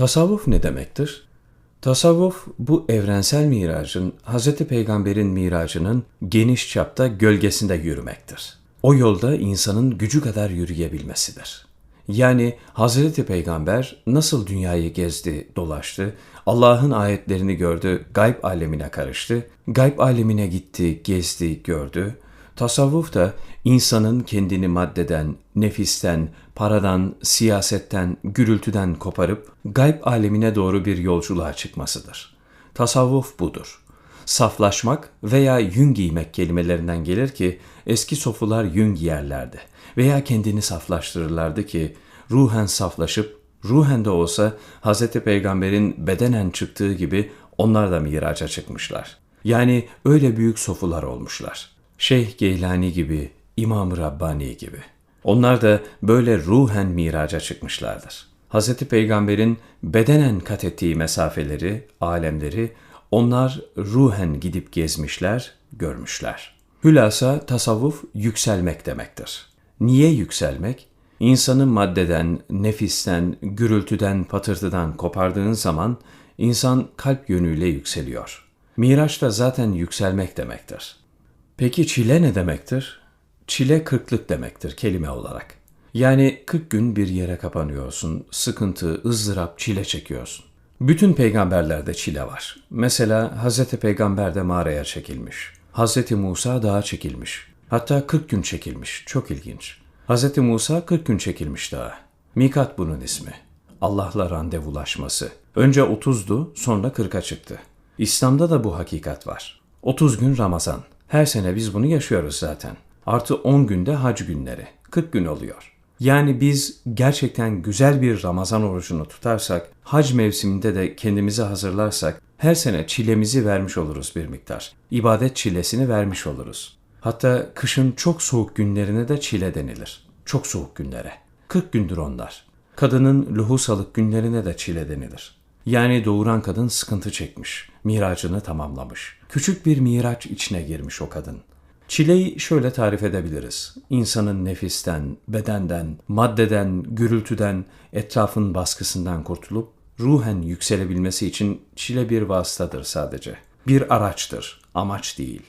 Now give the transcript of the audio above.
Tasavvuf ne demektir? Tasavvuf bu evrensel miracın Hz. Peygamber'in miracının geniş çapta gölgesinde yürümektir. O yolda insanın gücü kadar yürüyebilmesidir. Yani Hz. Peygamber nasıl dünyayı gezdi, dolaştı, Allah'ın ayetlerini gördü, gayb alemine karıştı, gayb alemine gitti, gezdi, gördü. Tasavvuf da insanın kendini maddeden, nefisten, paradan, siyasetten, gürültüden koparıp gayb alemine doğru bir yolculuğa çıkmasıdır. Tasavvuf budur. Saflaşmak veya yün giymek kelimelerinden gelir ki eski sofular yün giyerlerdi veya kendini saflaştırırlardı ki ruhen saflaşıp ruhen de olsa Hz. Peygamber'in bedenen çıktığı gibi onlar da miraca çıkmışlar. Yani öyle büyük sofular olmuşlar. Şeyh Geylani gibi, İmam-ı Rabbani gibi. Onlar da böyle ruhen miraca çıkmışlardır. Hz. Peygamber'in bedenen kat ettiği mesafeleri, alemleri onlar ruhen gidip gezmişler, görmüşler. Hülasa tasavvuf yükselmek demektir. Niye yükselmek? İnsanı maddeden, nefisten, gürültüden, patırtıdan kopardığın zaman insan kalp yönüyle yükseliyor. Miraç da zaten yükselmek demektir. Peki çile ne demektir? Çile kırklık demektir kelime olarak. Yani 40 gün bir yere kapanıyorsun, sıkıntı, ızdırap, çile çekiyorsun. Bütün peygamberlerde çile var. Mesela Hz. Peygamber de mağaraya çekilmiş. Hz. Musa dağa çekilmiş. Hatta 40 gün çekilmiş. Çok ilginç. Hz. Musa 40 gün çekilmiş dağa. Mikat bunun ismi. Allah'la randevulaşması. Önce 30'du, sonra 40'a çıktı. İslam'da da bu hakikat var. 30 gün Ramazan. Her sene biz bunu yaşıyoruz zaten. Artı 10 günde hac günleri. 40 gün oluyor. Yani biz gerçekten güzel bir Ramazan orucunu tutarsak, hac mevsiminde de kendimizi hazırlarsak, her sene çilemizi vermiş oluruz bir miktar. İbadet çilesini vermiş oluruz. Hatta kışın çok soğuk günlerine de çile denilir. Çok soğuk günlere. 40 gündür onlar. Kadının luhusalık günlerine de çile denilir. Yani doğuran kadın sıkıntı çekmiş, miracını tamamlamış. Küçük bir miraç içine girmiş o kadın. Çileyi şöyle tarif edebiliriz. İnsanın nefisten, bedenden, maddeden, gürültüden, etrafın baskısından kurtulup ruhen yükselebilmesi için çile bir vasıtadır sadece. Bir araçtır, amaç değil.